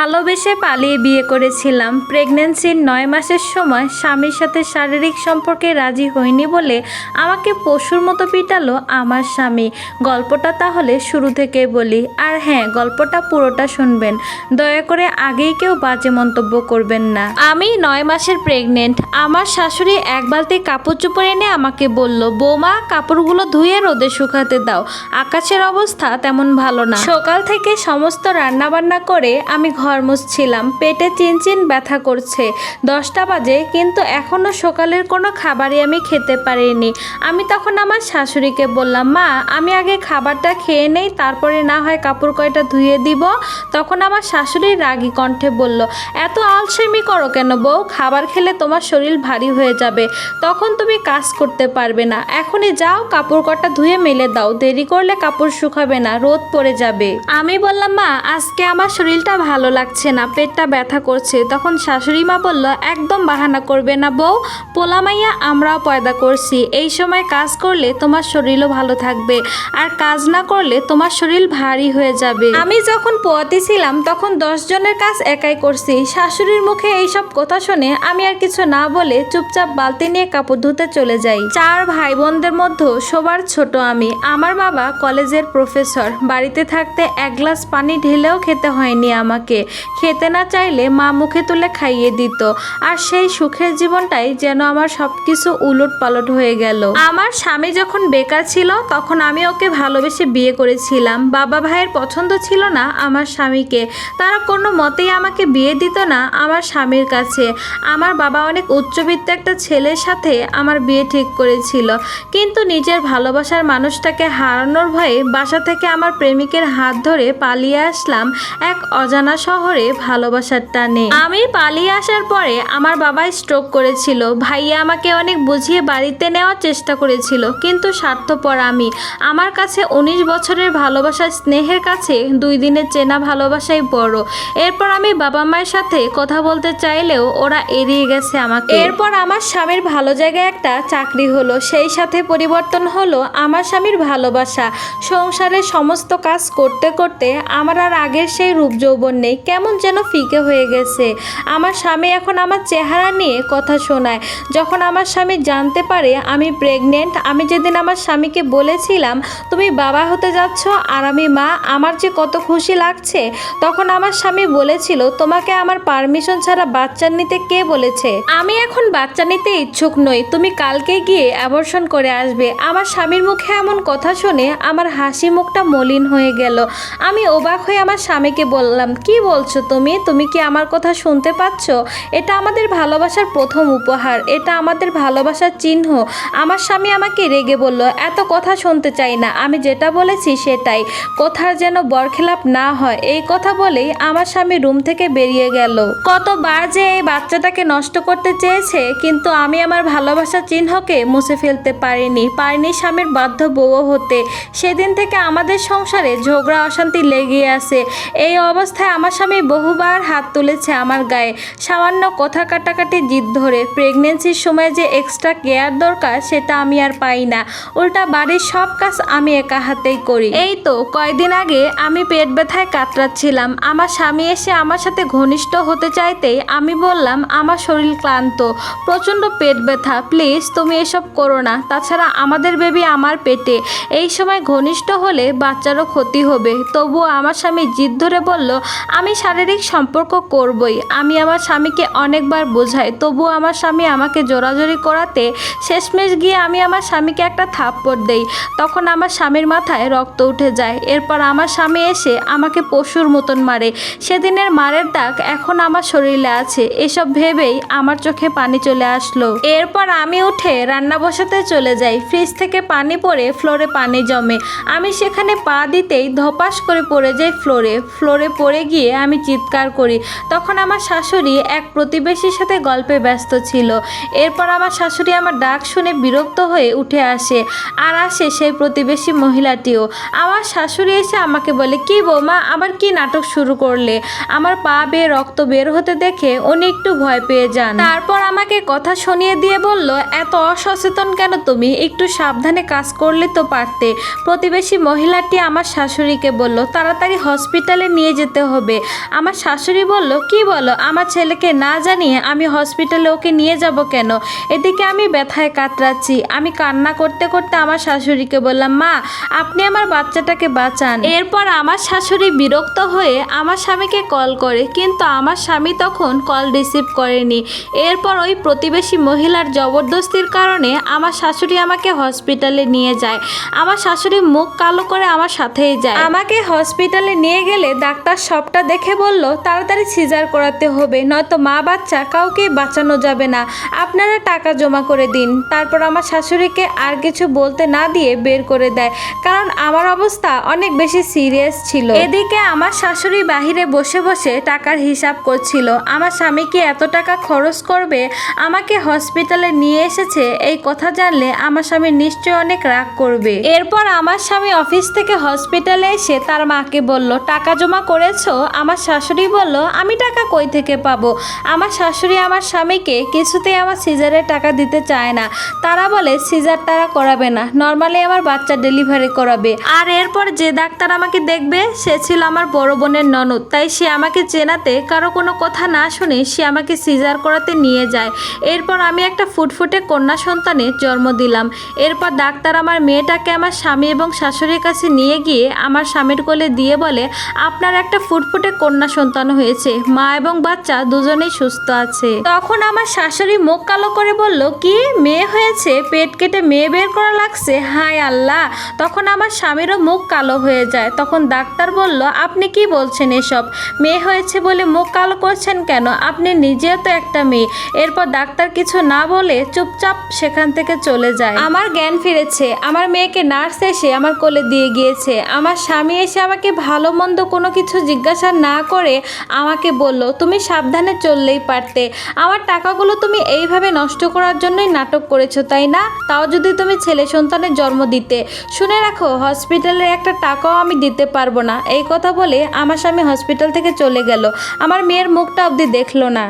ভালোবেসে পালিয়ে বিয়ে করেছিলাম। প্রেগনেন্সির নয় মাসের সময় স্বামীর সাথে শারীরিক সম্পর্কে রাজি হয়নি বলে আমাকে পশুর মতো পিটালো আমার স্বামী। গল্পটা তাহলে শুরু থেকে বলি। আর হ্যাঁ গল্পটা পুরোটা শুনবেন। দয়া করে আগেই কেউ বাজে মন্তব্য করবেন না। আমি নয় মাসের প্রেগনেন্ট আমার শাশুড়ি এক বালতি কাপড় চোপড় এনে আমাকে বলল, বৌমা, কাপড়গুলো ধুয়ে রোদে শুকাতে দাও। আকাশের অবস্থা তেমন ভালো না। সকাল থেকে সমস্ত রান্না বান্না করে আমি ঘর মুছছিলাম পেটে চিনচিন ব্যথা করছে। দশটা বাজে, কিন্তু এখনও সকালের কোনো খাবারই আমি খেতে পারিনি। আমি তখন আমার শাশুড়িকে বললাম, মা, আমি আগে খাবারটা খেয়ে নেই, তারপরে না হয় কাপড় কয়টা ধুয়ে দিব। তখন আমার শাশুড়ি রাগী কণ্ঠে বলল, এত আলসেমি করো কেন বউ? খাবার খেলে তোমার শরীর ভারী হয়ে যাবে। তখন তুমি কাজ করতে পারবে না। এখনই যাও, কাপড় কটা ধুয়ে মেলে দাও। দেরি করলে কাপড় শুকাবে না, রোদ পড়ে যাবে। আমি বললাম, মা, আজকে আমার শরীরটা ভালো লাগছে না, পেটটা ব্যথা করছে। তখন শাশুড়ি মা বলল, একদম বাহানা করবে না বউ। পোলামাইয়া আমরাও পয়দা করছি। এই সময় কাজ করলে তোমার শরীরও ভালো থাকবে। আর কাজ না করলে তোমার শরীর ভারী হয়ে যাবে। আমি যখন পোয়াতে ছিলাম, তখন জনের কাজ একাই করছি। শাশুড়ির মুখে এইসব কথা শুনে আমি আর কিছু না বলে চুপচাপ বালতি নিয়ে কাপড় ধুতে চলে যাই। চার ভাই বোনদের মধ্যে সবার ছোট আমি। আমার বাবা কলেজের প্রফেসর। বাড়িতে থাকতে এক গ্লাস পানি ঢেলেও খেতে হয়নি আমাকে। খেতে না চাইলে মা মুখে তুলে খাইয়ে দিত। আর সেই সুখের জীবনটাই যেন আমার সবকিছু উলট পালট হয়ে গেল। আমার স্বামী যখন বেকার ছিল, তখন আমি ওকে ভালোবেসে বিয়ে করেছিলাম। বাবা ভাইয়ের পছন্দ ছিল না আমার স্বামীকে। তারা কোনো মতেই আমাকে বিয়ে দিত না আমার স্বামীর কাছে। আমার বাবা অনেক উচ্চবিত্ত একটা ছেলের সাথে আমার বিয়ে ঠিক করেছিল। কিন্তু নিজের ভালোবাসার মানুষটাকে হারানোর ভয়ে বাসা থেকে আমার প্রেমিকের হাত ধরে পালিয়ে আসলাম এক অজানা শহরে। ভালোবাসার টানে আমি পালিয়ে আসার পরে আমার বাবা স্ট্রোক করেছিল। ভাইয়া আমাকে অনেক বুঝিয়ে বাড়িতে নেওয়ার চেষ্টা করেছিল, কিন্তু স্বার্থপর আমি। আমার কাছে উনিশ বছরের ভালোবাসার স্নেহের কাছে দুই দিনের চেনা ভালোবাসাই বড়। এরপর আমি বাবা মায়ের সাথে কথা বলতে চাইলেও ওরা এড়িয়ে গেছে আমাকে। এরপর আমার স্বামীর ভালো জায়গায় একটা চাকরি হলো, সেই সাথে পরিবর্তন হলো আমার স্বামীর ভালোবাসা। সংসারের সমস্ত কাজ করতে করতে আমার আর আগের সেই রূপ যৌবন নেই। কেমন যেন ফিকে হয়ে গেছে। আমার স্বামী এখন আমার চেহারা নিয়ে কথা শোনায়। যখন আমার স্বামী জানতে পারে আমি প্রেগনেন্ট আমি যেদিন আমার স্বামীকে বলেছিলাম, তুমি বাবা হতে যাচ্ছ আর আমি মা, আমার যে কত খুশি লাগছে। তখন আমার স্বামী বলেছিল, তোমাকে আমার পারমিশন ছাড়া বাচ্চা নিতে কে বলেছে? আমি এখন বাচ্চা নিতে ইচ্ছুক নই। তুমি কালকে গিয়ে অ্যাবর্শন করে আসবে। আমার স্বামীর মুখে এমন কথা শুনে আমার হাসি মুখটা মলিন হয়ে গেল। আমি অবাক হয়ে আমার স্বামীকে বললাম, কি বলছো তুমি? তুমি কি আমার কথা শুনতে পাচ্ছ? এটা আমাদের ভালোবাসার প্রথম উপহার। এটা আমাদের ভালোবাসার চিহ্ন। আমার স্বামী আমাকে রেগে বলল, এত কথা শুনতে চাই না। আমি যেটা বলেছি সেটাই। কথার যেন বরখেলাপ না হয়। এই কথা বলেই আমার স্বামী রুম থেকে বেরিয়ে গেল। কতবার যে এই বাচ্চাটাকে নষ্ট করতে চেয়েছে, কিন্তু আমি আমার ভালোবাসার চিহ্নকে মুছে ফেলতে পারিনি। পারিনি স্বামীর বাধ্য বউ হতে। সেদিন থেকে আমাদের সংসারে ঝগড়া, অশান্তি লেগে আছে। এই অবস্থায় আমার স্বামী বহুবার হাত তুলেছে আমার গায়ে। সামান্য কথা কাটাকাটি জিদ ধরে। প্রেগনেন্সির সময় যে এক্সট্রা কেয়ার দরকার, সেটা আমি আর পাই না। উল্টা বাড়ির সব কাজ আমি একা হাতেই করি। এই তো কয়দিন আগে আমি পেট ব্যথায় কাতরাচ্ছিলাম। আমার স্বামী এসে আমার সাথে ঘনিষ্ঠ হতে চাইতেই আমি বললাম, আমার শরীর ক্লান্ত, প্রচণ্ড পেট ব্যথা। প্লিজ তুমি এসব করো না। তাছাড়া আমাদের বেবি আমার পেটে। এই সময় ঘনিষ্ঠ হলে বাচ্চারও ক্ষতি হবে। তবুও আমার স্বামী জিদ ধরে বলল, আমি শারীরিক সম্পর্ক করবই। আমি আমার স্বামীকে অনেকবার বোঝাই, তবুও আমার স্বামী আমাকে জোরাজোরি করাতে শেষমেশ গিয়ে আমি আমার স্বামীকে একটা থাপ্পড় দেই। তখন আমার স্বামীর মাথায় রক্ত উঠে যায়। এরপর আমার স্বামী এসে আমাকে পশুর মতন মারে। সেদিনের মারের দাগ এখন আমার শরীরে আছে। এসব ভেবেই আমার চোখে পানি চলে আসলো। এরপর আমি উঠে রান্না বসাতে চলে যাই। ফ্রিজ থেকে পানি পড়ে ফ্লোরে পানি জমে। আমি সেখানে পা দিতেই ধপাস করে পড়ে যাই ফ্লোরে। ফ্লোরে পড়ে গিয়ে আমি চিৎকার করি। তখন আমার শাশুড়ি এক প্রতিবেশীর সাথে গল্পে ব্যস্ত ছিল। এরপর আমার শাশুড়ি আমার ডাক শুনে বিরক্ত হয়ে উঠে আসে আর আসে সেই প্রতিবেশী মহিলাটিও। আমার শাশুড়ি এসে আমাকে বলে, কি বৌমা, আবার কি নাটক শুরু করলে? আমার পা বেয়ে রক্ত বের হতে দেখে উনি একটু ভয় পেয়ে যান। তারপর আমাকে কথা শুনিয়ে দিয়ে বলল, এত অসচেতন কেন তুমি? একটু সাবধানে কাজ করলে তো পারতে। প্রতিবেশী মহিলাটি আমার শাশুড়িকে বলল, তাড়াতাড়ি হসপিটালে নিয়ে যেতে হবে। আমার শাশুড়ি বলল, কি বলো? আমার ছেলেকে না জানিয়ে আমি হসপিটালে ওকে নিয়ে যাব কেন? এদিকে আমি ব্যথায় কাতরাচ্ছি। আমি কান্না করতে করতে আমার শাশুড়িকে বললাম, মা, আপনি আমার বাচ্চাটাকে বাঁচান। এরপর আমার শাশুড়ি বিরক্ত হয়ে আমার স্বামীকে কল করে, কিন্তু আমার স্বামী তখন কল রিসিভ করেনি। এরপর ওই প্রতিবেশী মহিলার জবরদস্তির কারণে আমার শাশুড়ি আমাকে হসপিটালে নিয়ে যায়। আমার শাশুড়ি মুখ কালো করে আমার সাথেই যায়। আমাকে হসপিটালে নিয়ে গেলে ডাক্তার সবটা দেখে বলল, তাড়াতাড়ি সিজার করাতে হবে, নয়তো মা বাচ্চা কাউকে বাঁচানো যাবে না। আপনারা টাকা জমা করে দিন। তারপর আমার শাশুড়িকে আর কিছু বলতে না দিয়ে বের করে দেয়। কারণ আমার অবস্থা অনেক বেশি সিরিয়াস ছিল। এদিকে আমার শাশুড়ি বাহিরে বসে বসে টাকার হিসাব করছিল। আমার স্বামী কি এত টাকা খরচ করবে? আমাকে হসপিটালে নিয়ে এসেছে। এই কথা জানলে আমার স্বামী নিশ্চয়ই অনেক রাগ করবে। এরপর আমার স্বামী অফিস থেকে হসপিটালে এসে তার মাকে বলল, টাকা জমা করেছ? আমার শাশুড়ি বলল, আমি টাকা কই থেকে পাবো? আমার শাশুড়ি আমার স্বামীকে কিছুতেই আমার সিজারের টাকা দিতে চায় না। তারা বলে, সিজার তারা করাবে না। নর্মালি আমার বাচ্চা ডেলিভারি করাবে। আর এরপর যে ডাক্তার আমাকে দেখবে, সে ছিল আমার বড় বোনের ননদ। তাই সে আমাকে চেনাতে, কারও কোনো কথা না শুনে সে আমাকে সিজার করাতে নিয়ে যায়। এরপর আমি একটা ফুটফুটে কন্যা সন্তানের জন্ম দিলাম। এরপর ডাক্তার আমার মেয়েটাকে আমার স্বামী এবং শাশুড়ির কাছে নিয়ে গিয়ে আমার স্বামীর কোলে দিয়ে বলে, আপনার একটা ফুটফুটে কন্যা সন্তান হয়েছে। মা এবং বাচ্চা দুজনেই সুস্থ আছে। তখন আমার শাশুড়ি মুখ কালো করে বলল, কি? মেয়ে হয়েছে? পেট কেটে মেয়ে বের করা লাগছে? হায় আল্লাহ! তখন আমার স্বামীরও মুখ কালো হয়ে যায়। তখন ডাক্তার বলল, আপনি কি বলছেন এসব? মেয়ে হয়েছে বলে মুখ কালো করছেন কেন? আপনি নিজেও তো একটা মেয়ে। এরপর ডাক্তার কিছু না বলে চুপচাপ সেখান থেকে চলে যায়। আমার জ্ঞান ফিরেছে। আমার মেয়েকে নার্স এসে আমার কোলে দিয়ে গিয়েছে। আমার স্বামী এসে আমাকে ভালো মন্দ কোনো কিছু জিজ্ঞাসা না করে আমাকে বলল, তুমি সাবধানে চললেই পারতে। আমার টাকাগুলো তুমি এইভাবে নষ্ট করার জন্যই নাটক করেছ, তাই না? তাও যদি তুমি ছেলে সন্তানের জন্ম দিতে। শুনে রাখো, হসপিটালের একটা টাকাও আমি দিতে পারব না। এই কথা বলে আমার স্বামী হসপিটাল থেকে চলে গেল। আমার মেয়ের মুখটা অবধি দেখল না।